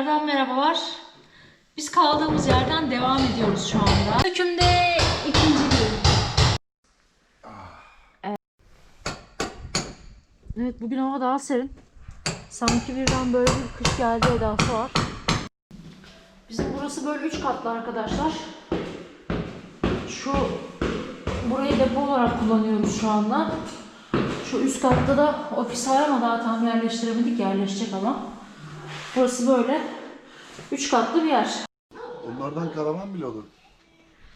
Tekrardan merhabalar. Biz kaldığımız yerden devam ediyoruz şu anda. Hükümde ikinci gün. Evet bugün hava daha serin. Sanki birden böyle bir kış geldi edası var. Bizim burası böyle üç katlı arkadaşlar. Şu burayı depo olarak kullanıyoruz şu anda. Şu üst katta da ofis var ama daha tam yerleştiremedik. Yerleşecek ama. Burası böyle üç katlı bir yer. Onlardan karavan bile olur.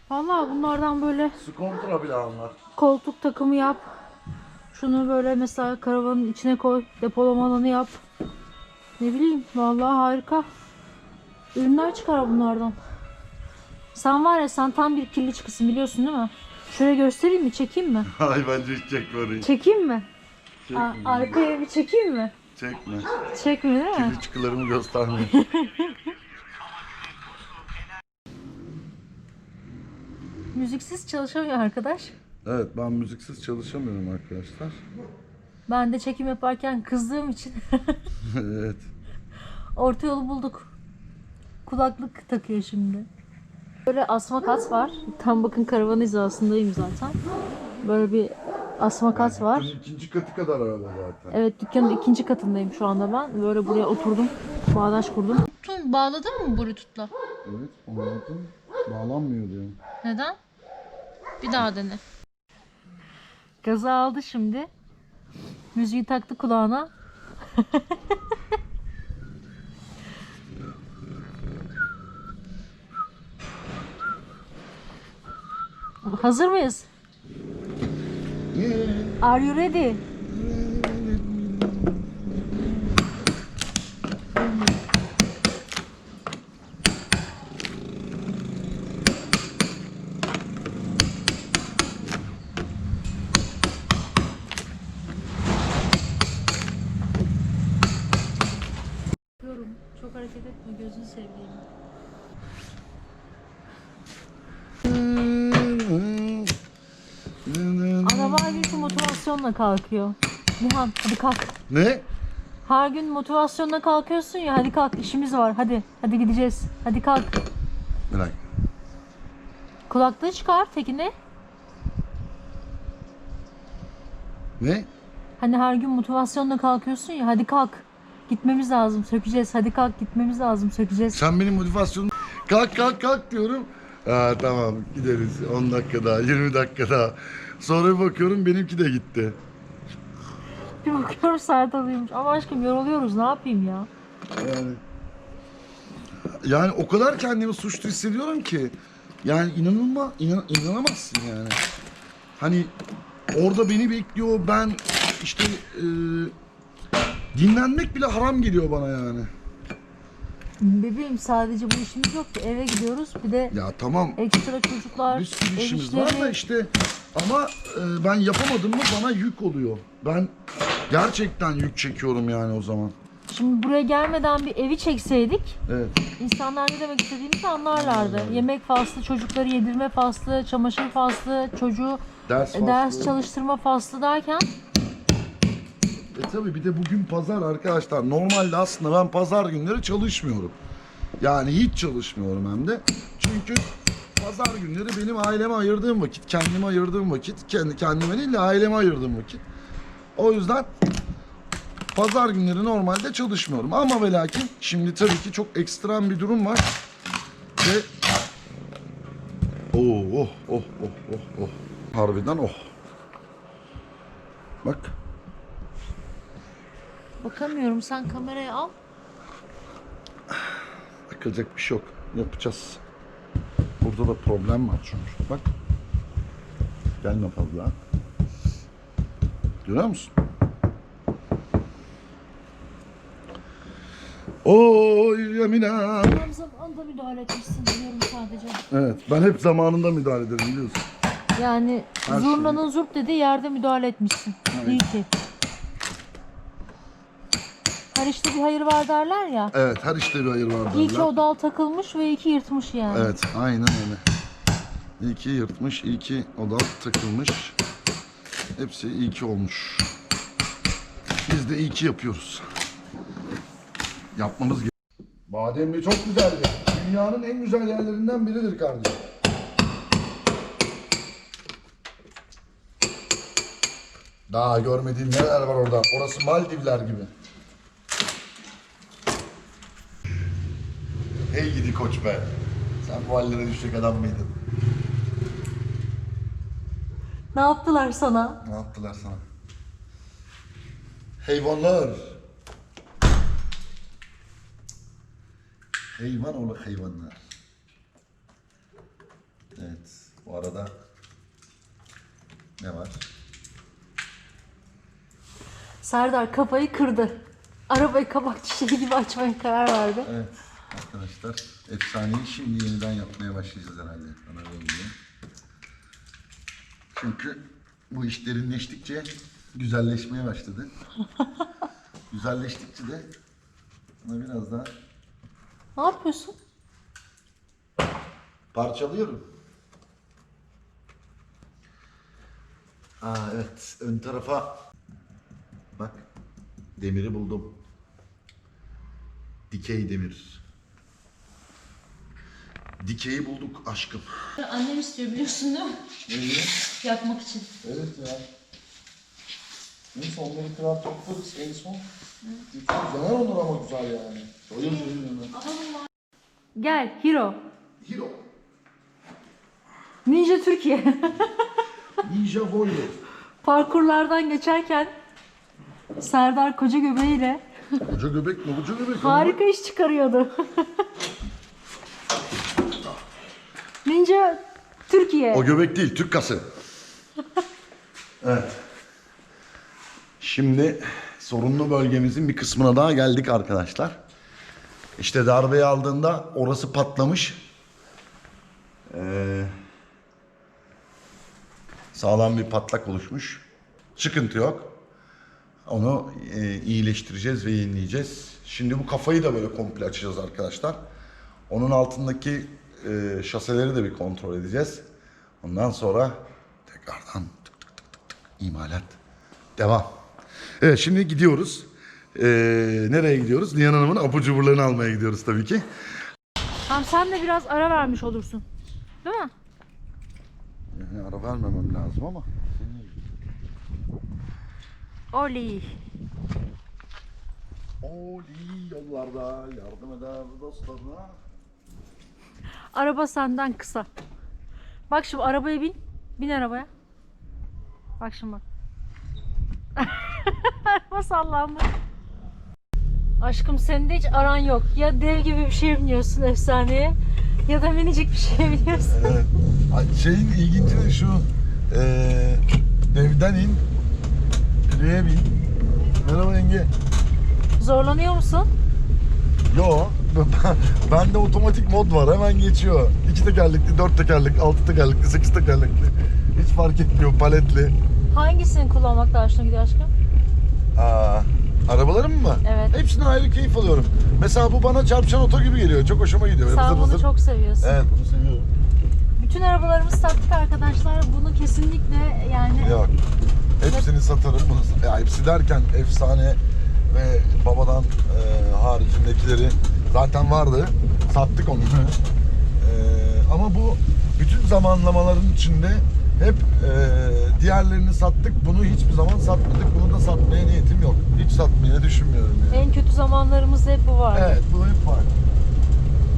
Vallahi bunlardan böyle Su kontra bile anlar. koltuk takımı yap. Şunu böyle mesela karavanın içine koy. Depolama alanı yap. Ne bileyim vallahi harika. Ürünler çıkar bunlardan. Sen var ya sen tam bir kirli çıkısın biliyorsun değil mi? Şöyle göstereyim mi? Çekeyim mi? Ay bence hiç çekme orayı. Çekeyim mi? Çekme. Aa, arkaya bir çekeyim mi? Çekme. Çekmiyor değil mi? Kirli çıkılarımı gösterme. Müziksiz çalışamıyor arkadaş. evet ben müziksiz çalışamıyorum arkadaşlar. Ben de çekim yaparken kızdığım için evet. orta yolu bulduk. Kulaklık takıyor şimdi. Böyle asma kat var. Tam bakın karavan hizasındayım zaten. Böyle bir asma kat var. Dükkanın ikinci katı kadar araba zaten. Evet dükkanın ikinci katındayım şu anda ben. Böyle buraya oturdum. Bağdaş kurdum. Tun bağladın mı Bluetooth'la? Evet anladım. Bağlanmıyor diyor. Neden? Bir daha dene. Gaza aldı şimdi. Müziği taktı kulağına. Hazır mıyız? Are you ready? Çok hareket etme gözünü seveyim. Motivasyonla kalkıyor. Nihan hadi kalk. Ne? Her gün motivasyonla kalkıyorsun ya hadi kalk işimiz var hadi. Hadi gideceğiz. Hadi kalk. Bir dakika. Kulaklığı çıkar tekini. Ne? Hani her gün motivasyonla kalkıyorsun ya hadi kalk. Gitmemiz lazım sökeceğiz. Hadi kalk gitmemiz lazım sökeceğiz. Sen benim motivasyonum... Kalk kalk kalk diyorum. Aa, tamam gideriz 10 dakika daha 20 dakika daha. Sonra bir bakıyorum benimki de gitti. Bir bakıyorum Sert alıyormuş. Ama aşkım yoruluyoruz ne yapayım ya. Yani yani o kadar kendimi suçlu hissediyorum ki yani inanılma inan, inanamazsın yani. Hani orada beni bekliyor ben işte e, dinlenmek bile haram geliyor bana yani. Bebeğim sadece bu işimiz yok ki eve gidiyoruz bir de Ya tamam ekstra çocuklar, bir sürü ev işimiz var da işleri. işte ama e, ben yapamadım mı bana yük oluyor. Ben gerçekten yük çekiyorum yani o zaman. Şimdi buraya gelmeden bir evi çekseydik Evet. insanlar ne demek istediğimizi anlarlardı. Yemek faslı, çocukları yedirme faslı, çamaşır faslı, çocuğu Ders e, ders faslı. çalıştırma faslı derken E tabi bir de bugün pazar arkadaşlar. Normalde aslında ben pazar günleri çalışmıyorum. Yani hiç çalışmıyorum hem de. Çünkü pazar günleri benim aileme ayırdığım vakit, kendime ayırdığım vakit, kendi kendime değil de aileme ayırdığım vakit. O yüzden pazar günleri normalde çalışmıyorum. Ama ve lakin şimdi tabii ki çok ekstrem bir durum var. Ve Oh oh oh oh oh oh. Harbiden oh. Bak. Bakamıyorum sen kamerayı al. Takılacak bir şey yok. Yapacağız. Burada da problem var çünkü. Bak. Gelme fazla. Görüyor musun? Oy Yamina. Tam zamanında müdahale etmişsin diyorum sadece. Evet ben hep zamanında müdahale ederim biliyorsun. Yani Her zurnanın zurt dediği yerde müdahale etmişsin. Evet. İyi ki. Her işte bir hayır var derler ya. Evet her işte bir hayır var İyi ki derler. o dal takılmış ve iyi ki yırtmış yani. Evet aynen öyle. İyi ki yırtmış, iyi ki o da takılmış. Hepsi iyi ki olmuş. Biz de iyi ki yapıyoruz. Yapmamız Bademli çok güzeldi. Dünyanın en güzel yerlerinden biridir kardeşim. Daha görmediğim neler var orada. Orası Maldivler gibi. Hey gidi koç be. Sen bu hallere düşecek adam mıydın? Ne yaptılar sana? Ne yaptılar sana? Hayvanlar. Hayvan oğlu hayvanlar. Evet. Bu arada ne var? Serdar kafayı kırdı. Arabayı kabak çiçeği gibi açmaya karar verdi. Evet arkadaşlar efsaneyi şimdi yeniden yapmaya başlayacağız herhalde. Bana geliyor. Çünkü bu iş derinleştikçe güzelleşmeye başladı. güzelleştikçe de buna biraz daha Ne yapıyorsun? parçalıyorum. Aa evet ön tarafa bak demiri buldum. Dikey demir. Dikeyi bulduk aşkım. Annem istiyor biliyorsun değil mi? Evet, Yapmak için. evet ya. Neyse onları kırar toplarız en son. Güzel olur ama güzel yani. Doyur doyur Gel Hiro. Hero. Ninja Türkiye. Ninja Warrior. Parkurlardan geçerken Serdar koca göbeğiyle Koca göbek mi? Koca göbek. harika iş çıkarıyordu. Ninja Türkiye. O göbek değil, Türk kası. evet. Şimdi sorunlu bölgemizin bir kısmına daha geldik arkadaşlar. İşte darbeyi aldığında orası patlamış. Ee, sağlam bir patlak oluşmuş. Sıkıntı yok. Onu e, iyileştireceğiz ve yenileyeceğiz. Şimdi bu kafayı da böyle komple açacağız arkadaşlar. Onun altındaki e, şaseleri de bir kontrol edeceğiz. Ondan sonra tekrardan tık tık tık tık tık imalat. Devam. Evet şimdi gidiyoruz. Ee, nereye gidiyoruz? Nihan Hanım'ın abur cuburlarını almaya gidiyoruz tabii ki. Tamam sen de biraz ara vermiş olursun. Değil mi? Yani ara vermemem lazım ama. Oli. Oli yollarda yardım eder dostlarına. Araba senden kısa. Bak şimdi arabaya bin. Bin arabaya. Bak şimdi bak. Araba sallandı. Aşkım senin de hiç aran yok. Ya dev gibi bir şey biniyorsun efsaneye ya da minicik bir şey biniyorsun. Evet. Şeyin ilginci de şu. Ee, devden in. Pireye bin. Merhaba yenge. Zorlanıyor musun? Yo. Bende otomatik mod var. Hemen geçiyor. İki tekerlekli, dört tekerlekli, altı tekerlekli, sekiz tekerlekli. Hiç fark etmiyor. Paletli. Hangisini kullanmak daha hoşuna gidiyor aşkım? Aa, arabalarım mı? Evet. Hepsinden ayrı keyif alıyorum. Mesela bu bana çarpışan oto gibi geliyor. Çok hoşuma gidiyor. Sen vızır bunu vızır. çok seviyorsun. Evet bunu seviyorum. Bütün arabalarımızı sattık arkadaşlar. Bunu kesinlikle yani Yok. Hepsini satarım. Bunu, ya hepsi derken efsane ve babadan e, haricindekileri zaten vardı. Sattık onu. E, ama bu bütün zamanlamaların içinde hep e, diğerlerini sattık. Bunu hiçbir zaman satmadık. Bunu da satmaya niyetim yok. Hiç satmayı düşünmüyorum yani. en kötü zamanlarımızda hep bu var. Evet bu hep var.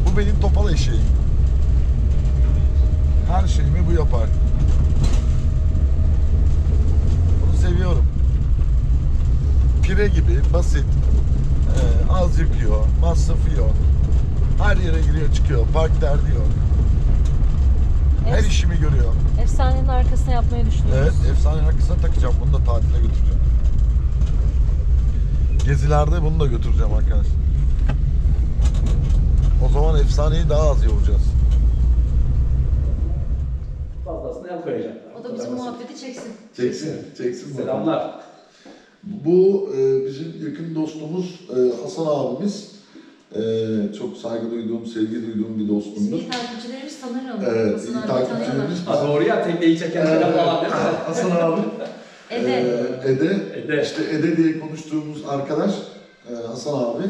Bu benim topal eşeğim. Her şeyimi bu yapar. Bunu seviyorum. Pire gibi basit. Ee, az yıkıyor, masrafı yok. Her yere giriyor çıkıyor, park derdi yok. Her işimi görüyor. Efsanenin arkasına yapmayı düşünüyoruz. Evet, efsane arkasına takacağım. Bunu da tatile götüreceğim. Gezilerde bunu da götüreceğim arkadaşlar. O zaman efsaneyi daha az yoracağız. Fazlasına el koyacak. O da bizim muhabbeti çeksin. Çeksin, çeksin Selamlar. Bu e, bizim yakın dostumuz e, Hasan abimiz. E, çok saygı duyduğum, sevgi duyduğum bir dostumdur. İyi takipçilerimiz tanır onu. Evet, Hasan iyi abi takipçilerimiz. Ha doğru ya tekneyi çekenlere falan değil mi? Hasan abi. Ede. E, Ede. Ede. İşte Ede diye konuştuğumuz arkadaş e, Hasan abi.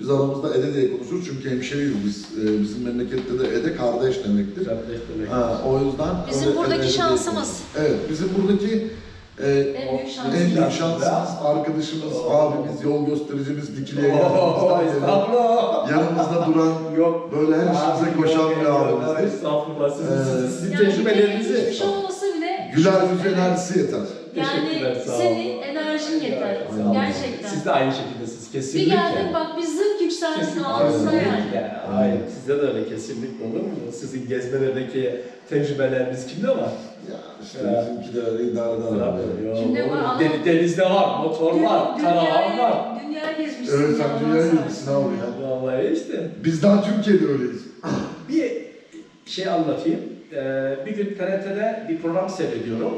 Biz aramızda Ede diye konuşuruz çünkü hemşeriyiz biz. Ee, bizim memlekette de Ede kardeş demektir. Kardeş demek. Ha, o yüzden Bizim öyle buradaki Ede diye şansımız. konuşuruz. Evet, bizim buradaki e, En büyük şansımız. en büyük şansımız arkadaşımız, abimiz, yol göstericimiz Dikili'ye estağfurullah. yanımızda duran Yok. böyle her işimize koşan bir abimizdir. Estağfurullah. Sizin, Ee, sizin, Yani tecrübelerinizi. hiçbir şey olmasa bile Güler yüz enerjisi yeter. yani Teşekkürler, sağ olun. senin enerjin yeter. Sağ olun. Gerçekten. Siz de aynı şekildesiniz. Bir Kesinlikle. geldin bak biz zırh yükseldin Kesinlikle. ağzına yani. Kesinlikle. Hayır, sizde de öyle kesinlikle olur mu? Sizin gezmelerdeki tecrübeleriniz kimde var? Ya işte bizimkiler idare eder abi. Yok, Kimde var? Ama- Den- Denizde var, motor var, karavan var. Dünya gezmişsin. Evet sen ya, dünyayı gezmişsin abi ya. Vallahi işte. Biz daha Türkiye'de öyleyiz. Bir şey anlatayım. Ee, bir gün TRT'de bir program seyrediyorum.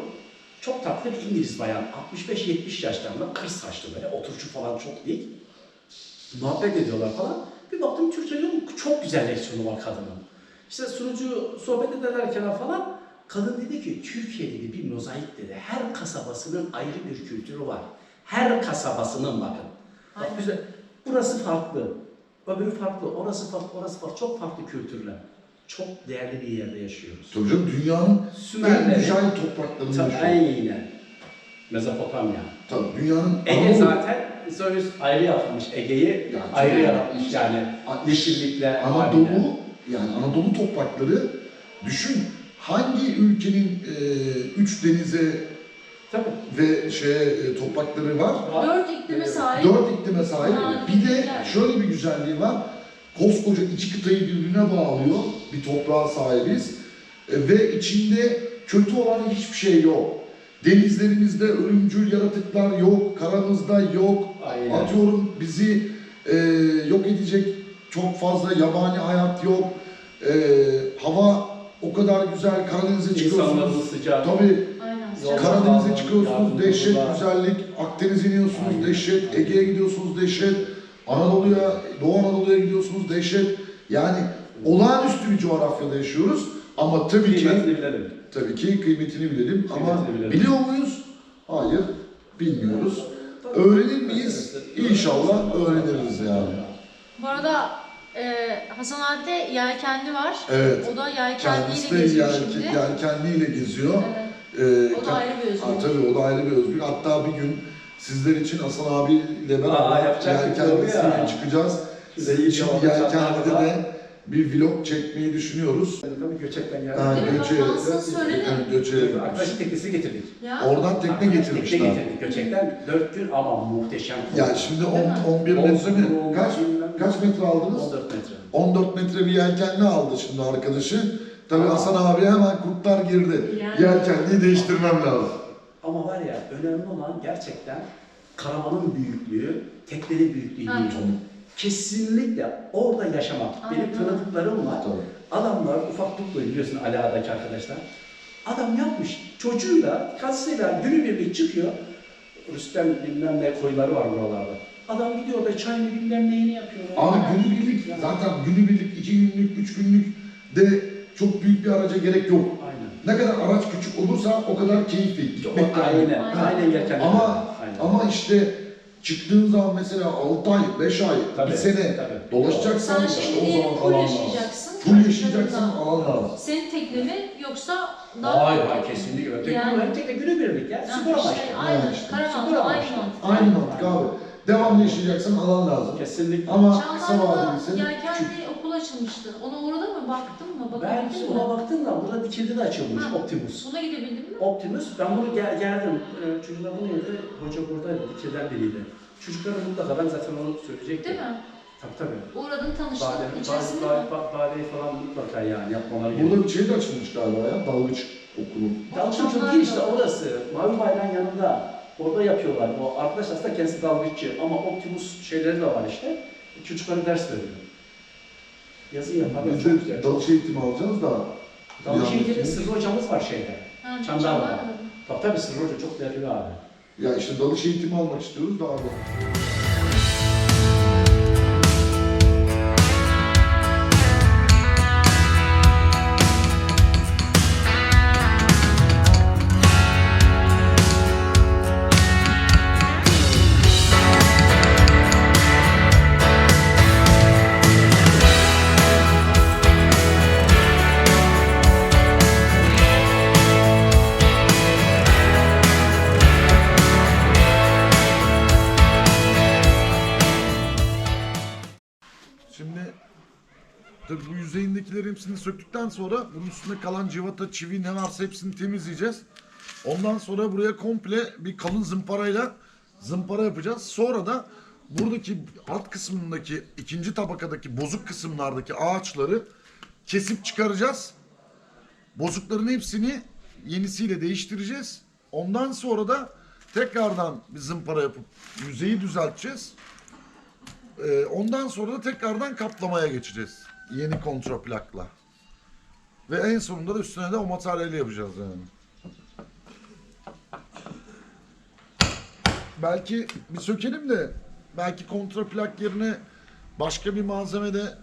Çok tatlı bir İngiliz bayan. 65-70 yaşlarında, kır saçlı böyle, oturuşu falan çok dik. Muhabbet ediyorlar falan. Bir baktım Türkçe'nin çok güzel leksiyonu var kadının. İşte sunucu sohbet ederken falan kadın dedi ki Türkiye dedi bir mozaik dedi. Her kasabasının ayrı bir kültürü var. Her kasabasının bakın. Bak Aynen. güzel. Burası farklı. Öbürü farklı. Orası farklı. Orası farklı. Çok farklı kültürler. Çok değerli bir yerde yaşıyoruz. Tabii canım dünyanın en Sümerlerin güzel topraklarında Tabii yaşıyoruz. aynen. Mezopotamya. Tabii dünyanın Ege Anadolu- zaten Zeus ayrı yapmış. Ege'yi Yani ayrı yaratmış yani. Yeşillikle, Anadolu yani Anadolu toprakları düşün hangi ülkenin e, üç denize Tabii. ve şeye e, toprakları var? Dört iklime sahip. Dört iklime sahip. Ha, Bir de şöyle bir güzelliği var. Koskoca iki kıtayı birbirine bağlıyor. Bir toprağa sahibiz. E, ve içinde kötü olan hiçbir şey yok. Denizlerimizde ölümcül yaratıklar yok. Karamızda yok. Aynen. Atıyorum bizi e, yok edecek çok fazla yabani hayat yok. E, hava o kadar güzel. Karadeniz'e çıkıyorsunuz. Sıcak. Tabii Aynen. Yok. sıcak. Karadeniz'e çıkıyorsunuz Yardımcı dehşet var. güzellik, Akdeniz'e iniyorsunuz Aynen. dehşet, Ege'ye gidiyorsunuz dehşet, Anadolu'ya, Doğu Anadolu'ya gidiyorsunuz dehşet. Yani olağanüstü bir coğrafyada yaşıyoruz ama tabii ki Kıymetini bilelim. tabii ki kıymetini bilelim ama Kıymetini bilelim. biliyor muyuz? Hayır, bilmiyoruz. Öğrenir miyiz? İnşallah öğreniriz yani. Bu arada e, Hasan abi de yelkenli var. Evet. O da yelkenliyle Kendisi de geziyor şimdi. yani kendiyle geziyor. Evet. Ee, O da ayrı bir özgürlük. Ha, tabii o da ayrı bir özgürlük. Hatta bir gün sizler için Hasan abiyle Aa, beraber yapacaktık doğru yelkenlisiyle ya. çıkacağız. Size Sizin iyi için bir yelkenlide de bir vlog çekmeyi düşünüyoruz. Tabii göçekten geldi. Ha, Değil mi? Göçe'ye, Fransız söyledi. evet, Göçe'ye Arkadaşın teknesi getirdik. Ya. Oradan tekne Tekne getirmişler. getirdik göçekten. 4 gün ama muhteşem. Yani şimdi Değil mi? 10, 11 metre mi? Kaç, kaç metre aldınız? 14 metre. 14 metre bir yelkenli aldı şimdi arkadaşı. Tabii Hasan abi hemen kurtlar girdi. Yani. Yelkenliyi değiştirmem lazım. Ama var ya önemli olan gerçekten karavanın büyüklüğü, teknenin büyüklüğü Ha, değil. Kesinlikle orada yaşamak. Benim Aynen. tanıdıklarım var. Tabii. Adamlar ufak tutlu biliyorsun Ali Ağa'daki arkadaşlar. Adam yapmış çocuğuyla, kasıyla günübirlik çıkıyor. Rüstem bilmem ne koyları var buralarda. Adam gidiyor da çayını bilmem neyini yapıyor. Abi Ya. günübirlik zaten günübirlik, iki günlük, üç günlük de çok büyük bir araca gerek yok. Aynen. Ne kadar araç küçük olursa o kadar keyifli. Gitmek Aynen, Aynen. aynen yerken. Ama Aynen. ama işte çıktığın zaman mesela 6 ay, 5 ay, Tabii, bir sene tabii. dolaşacaksan Sen işte şimdi o diyelim zaman full alan lazım. yaşayacaksın. Full yaşayacaksın Çocuklarınla. alan lazım. Senin tekne mi yoksa daha Hayır, hayır kesinlikle. Tek Yani- yani, tek de günübirlik ya. Ha, Spor amaçlı. aynen. İşte. Spor da amaçlı. aynı mantık. Aynı mantık abi. Devamlı yaşayacaksan alan lazım. Kesinlikle. Ama kısa vadeli ise küçük. yelkenli okul açılmıştı. Ona uğradın mı? Baktın mı? Ben Bakabildin işte mi? ona baktım da burada dikildi de açılmış Ha. Optimus. Buna gidebildin mi? Optimus, ben bunu gel geldim. Ee, çocuklar bunu yedi, hoca buradaydı, dikilden biriydi. Çocuklara mutlaka, ben zaten onu söyleyecektim. Değil mi? Tabii tabii. Uğradın tanıştın. Bade, İçerisinde bade, mi? bade, badeyi falan mutlaka yani yapmaları Burada gerekiyor. bir şey de açılmış galiba ya. Dalgıç okulu. Dalgıç çok değil işte orası. Mavi bayrağın yanında. Orada yapıyorlar. O arkadaş aslında kendisi dalgıççı ama Optimus şeyleri de var işte. Çocuklara ders veriyor. Yazın yaparlar. Biz Çok de güzel. dalış eğitimi alacağız da. Yani- eğitimi Sırrı hocamız var şeyde. Çandarlı'da. Tabii tabii Sırrı hoca çok değerli bir abi. Ya işte dalış eğitimi almak istiyoruz da abi. Hepsini söktükten sonra bunun üstünde kalan cıvata, çivi ne varsa hepsini temizleyeceğiz. Ondan sonra buraya komple bir kalın zımparayla zımpara yapacağız. Sonra da buradaki alt kısmındaki ikinci tabakadaki bozuk kısımlardaki ağaçları kesip çıkaracağız. Bozukların hepsini yenisiyle değiştireceğiz. Ondan sonra da tekrardan bir zımpara yapıp yüzeyi düzelteceğiz. Ee, ondan sonra da tekrardan kaplamaya geçeceğiz. Yeni kontraplakla. Ve en sonunda da üstüne de o materyali yapacağız yani. Belki bir sökelim de belki kontraplak yerine başka bir malzeme de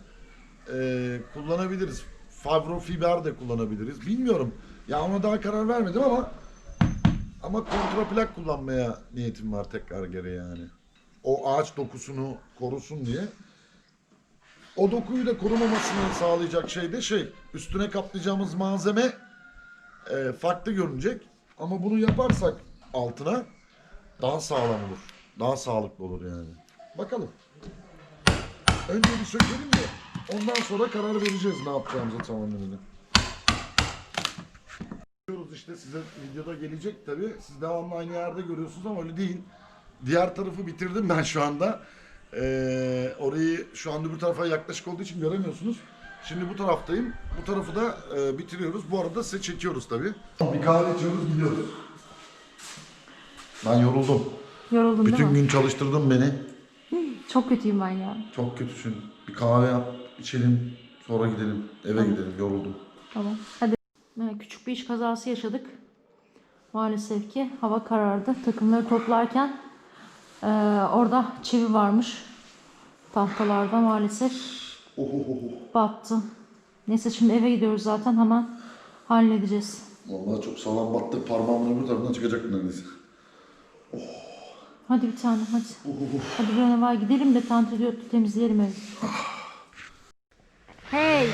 e, kullanabiliriz. Fibrofiber de kullanabiliriz. Bilmiyorum. Ya ona daha karar vermedim ama ama kontraplak kullanmaya niyetim var tekrar geri yani. O ağaç dokusunu korusun diye. O dokuyu da korumamasını sağlayacak şey de şey, üstüne kaplayacağımız malzeme e, farklı görünecek. Ama bunu yaparsak altına daha sağlam olur. Daha sağlıklı olur yani. Bakalım. Önce bir sökelim de ondan sonra karar vereceğiz ne yapacağımıza tamamen. Görüyoruz işte size videoda gelecek tabi. Siz devamlı aynı yerde görüyorsunuz ama öyle değil. Diğer tarafı bitirdim ben şu anda. Ee, orayı şu anda bu tarafa yaklaşık olduğu için göremiyorsunuz. Şimdi bu taraftayım. Bu tarafı da e, bitiriyoruz. Bu arada size çekiyoruz tabi. Bir kahve içiyoruz gidiyoruz. Ben yoruldum. Yoruldun değil Bütün mi? gün çalıştırdın beni. Çok kötüyüm ben ya. Çok kötüsün. Bir kahve yap, içelim. Sonra gidelim. Eve gidelim. Yoruldum. Tamam. Hadi. Ee, Küçük bir iş kazası yaşadık. Maalesef ki hava karardı. Takımları toplarken ee, orada çivi varmış. Tahtalarda maalesef battı. Neyse şimdi eve gidiyoruz zaten hemen halledeceğiz. Vallahi çok sağlam battı. Parmağımın öbür tarafından çıkacak neredeyse. Hadi bir tane hadi. Hadi bir an evvel gidelim de tantri temizleyelim evi. Hey!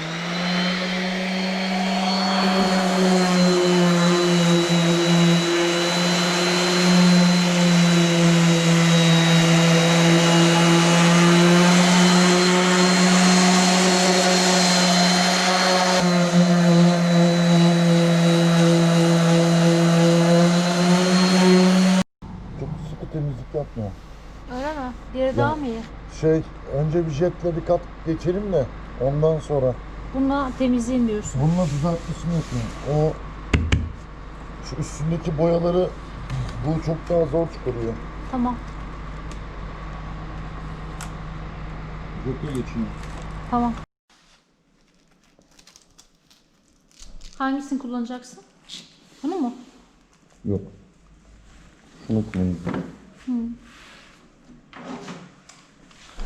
Yapmıyor. Öyle mi? Diğeri daha mı iyi? Şey, önce bir jetle bir kat geçelim de ondan sonra. Bununla temizleyin diyorsun. Bununla düzeltmesini yapıyorum. O şu üstündeki boyaları bu çok daha zor çıkarıyor. Tamam. Jetle geçiyor. Tamam. Hangisini kullanacaksın? Bunu mu? Yok. Şunu kullanacağım.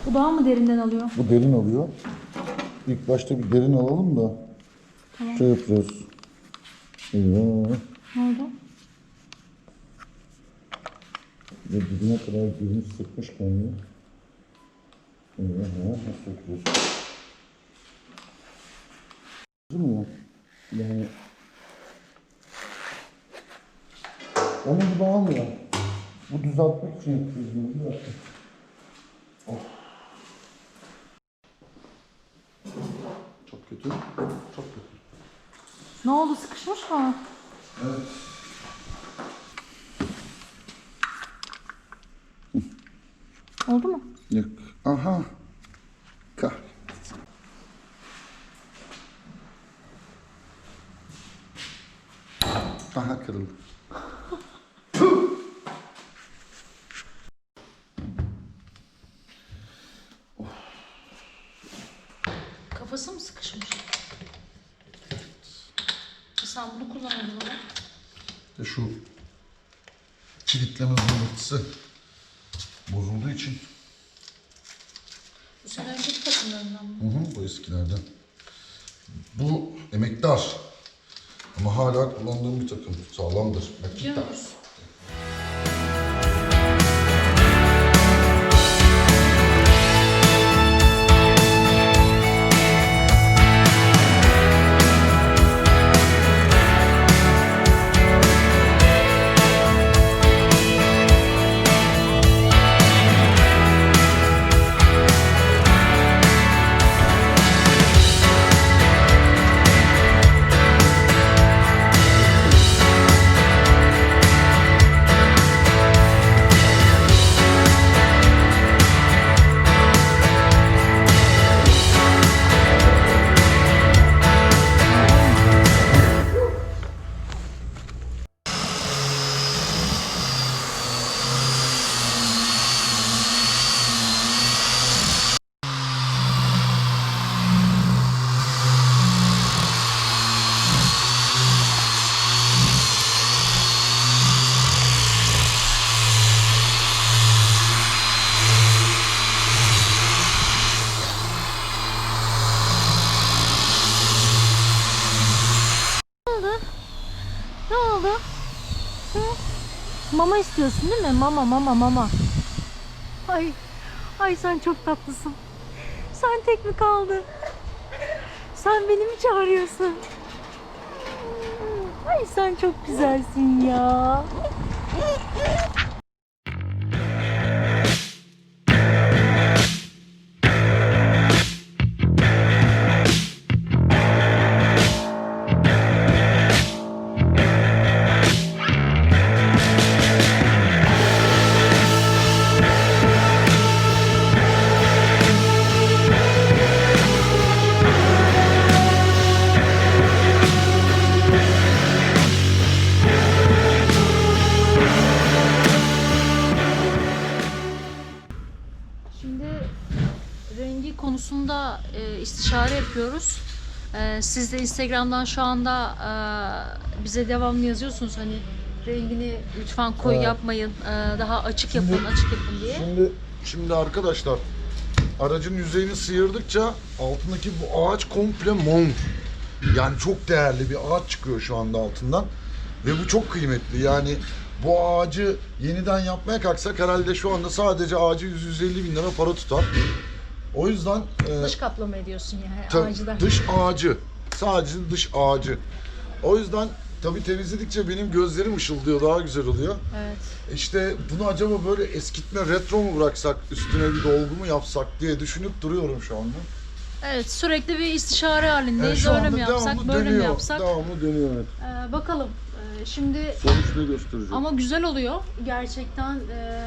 Bu daha mı derinden alıyor? Bu derin alıyor. İlk başta bir derin alalım da Tamam. şey yapacağız. Eyvah. Ne oldu? Ve dibine kadar girmiş sıkmış kendini. Eyvah ya nasıl sökeceğiz? Değil mi? Yani onu gibi almıyor. Bu düzeltmek için yapıyoruz bunu. Bir dakika. Oh. Çok kötü. Çok kötü. Ne oldu? Sıkışmış mı? Evet. Oldu mu? Yok. Aha. Kahretsin. Aha kırıldı. Kafası mı sıkışmış? Sen bunu kullanmadın ama. İşte şu kilitleme zımbırtısı bozulduğu için. Bu sene önceki takımlarından mı? Hı hı, bu eskilerden. Bu emektar. Ama hala kullandığım bir takım. Sağlamdır. Biliyor musun? Mi? Mama mama mama. Ay. Ay sen çok tatlısın. Sen tek mi kaldın? Sen beni mi çağırıyorsun? Ay sen çok güzelsin ya. İstişare yapıyoruz. E, siz de Instagram'dan şu anda e, bize devamlı yazıyorsunuz hani rengini lütfen koyu Evet. yapmayın, e, daha açık yapın, Şimdi- açık yapın diye. Şimdi şimdi arkadaşlar aracın yüzeyini sıyırdıkça altındaki bu ağaç komple mor. Yani çok değerli bir ağaç çıkıyor şu anda altından. Ve bu çok kıymetli. Yani bu ağacı yeniden yapmaya kalksak herhalde şu anda sadece ağacı 150 bin lira para tutar. O yüzden e, Dış kaplama ediyorsun yani Ta- ağacıdan. Dış ağacı. Sadece dış ağacı. O yüzden tabii temizledikçe benim gözlerim ışıldıyor, daha güzel oluyor. Evet. İşte bunu acaba böyle eskitme retro mu bıraksak, üstüne bir dolgu mu yapsak diye düşünüp duruyorum şu anda. Evet, sürekli bir istişare halindeyiz. Evet, şu Öyle anda mi yapsak, devamlı böyle mi dönüyor, yapsak? Devamlı dönüyor evet. Ee, bakalım. Ee, şimdi Sonuç ne gösterecek? Ama güzel oluyor. Gerçekten eee,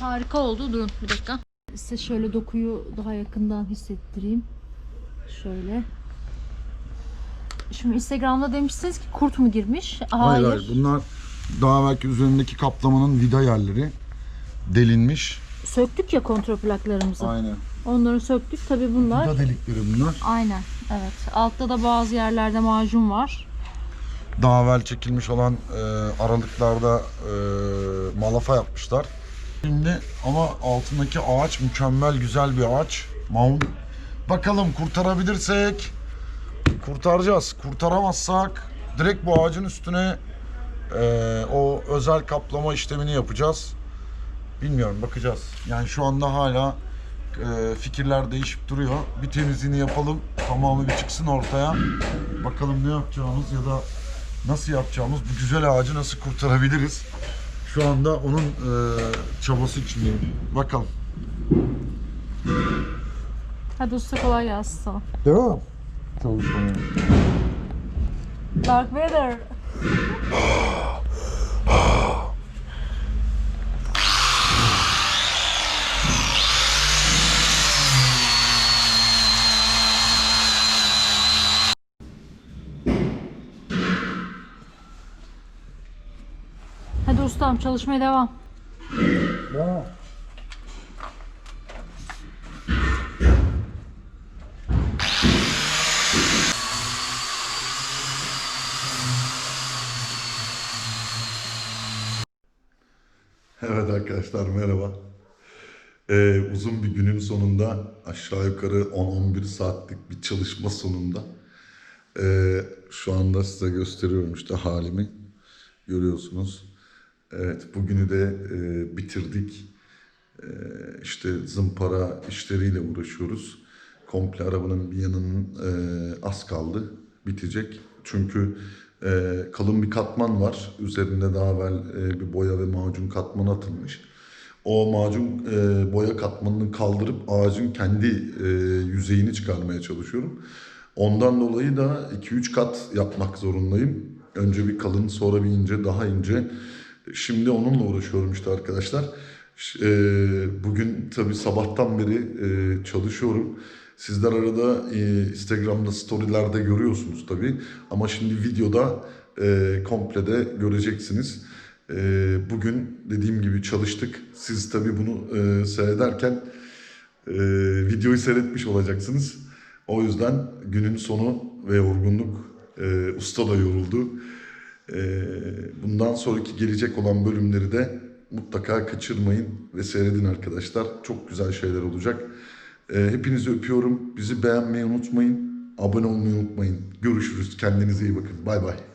harika oldu. Durun bir dakika. Size şöyle dokuyu daha yakından hissettireyim. Şöyle. Şimdi Instagram'da demişsiniz ki kurt mu girmiş? Hayır hayır bunlar daha belki üzerindeki kaplamanın vida yerleri delinmiş. Söktük ya kontrol plaklarımızı. Aynen. Onları söktük. Tabii bunlar. Vida delikleri bunlar. Aynen. Evet. Altta da bazı yerlerde macun var. daha evvel çekilmiş olan e, aralıklarda e, malafa yapmışlar. Şimdi ama altındaki ağaç mükemmel güzel bir ağaç. Maun. Bakalım kurtarabilirsek kurtaracağız. Kurtaramazsak direkt bu ağacın üstüne e, o özel kaplama işlemini yapacağız. Bilmiyorum bakacağız. Yani şu anda hala e, fikirler değişip duruyor. Bir temizliğini yapalım. Tamamı bir çıksın ortaya. Bakalım ne yapacağımız ya da nasıl yapacağımız bu güzel ağacı nasıl kurtarabiliriz? Şu anda onun e, çabası içindeyim. Bakalım. Hadi usta kolay gelsin. Devam. Çalışmaya. Dark Vader. Çalışmaya devam. Devam. Evet arkadaşlar merhaba. Ee, uzun bir günün sonunda aşağı yukarı 10-11 saatlik bir çalışma sonunda ee, şu anda size gösteriyorum işte halimi görüyorsunuz. Evet bugünü de e, bitirdik. Ee, işte zımpara işleriyle uğraşıyoruz. Komple arabanın bir yanının e, az kaldı bitecek. Çünkü e, kalın bir katman var. Üzerinde daha evvel e, bir boya ve macun katmanı atılmış. O macun e, boya katmanını kaldırıp ağacın kendi e, yüzeyini çıkarmaya çalışıyorum. Ondan dolayı da 2-3 kat yapmak zorundayım. Önce bir kalın sonra bir ince daha ince. Şimdi onunla uğraşıyorum işte arkadaşlar. E, Bugün tabii sabahtan beri e, çalışıyorum. Sizler arada e, Instagram'da storylerde görüyorsunuz tabii. Ama şimdi videoda e, komple de göreceksiniz. Bugün dediğim gibi çalıştık. Siz tabii bunu seyrederken videoyu seyretmiş olacaksınız. O yüzden günün sonu ve yorgunluk usta da yoruldu. E, bundan sonraki gelecek olan bölümleri de mutlaka kaçırmayın ve seyredin arkadaşlar. Çok güzel şeyler olacak. E, hepinizi öpüyorum. Bizi beğenmeyi unutmayın. Abone olmayı unutmayın. Görüşürüz. Kendinize iyi bakın. Bay bay.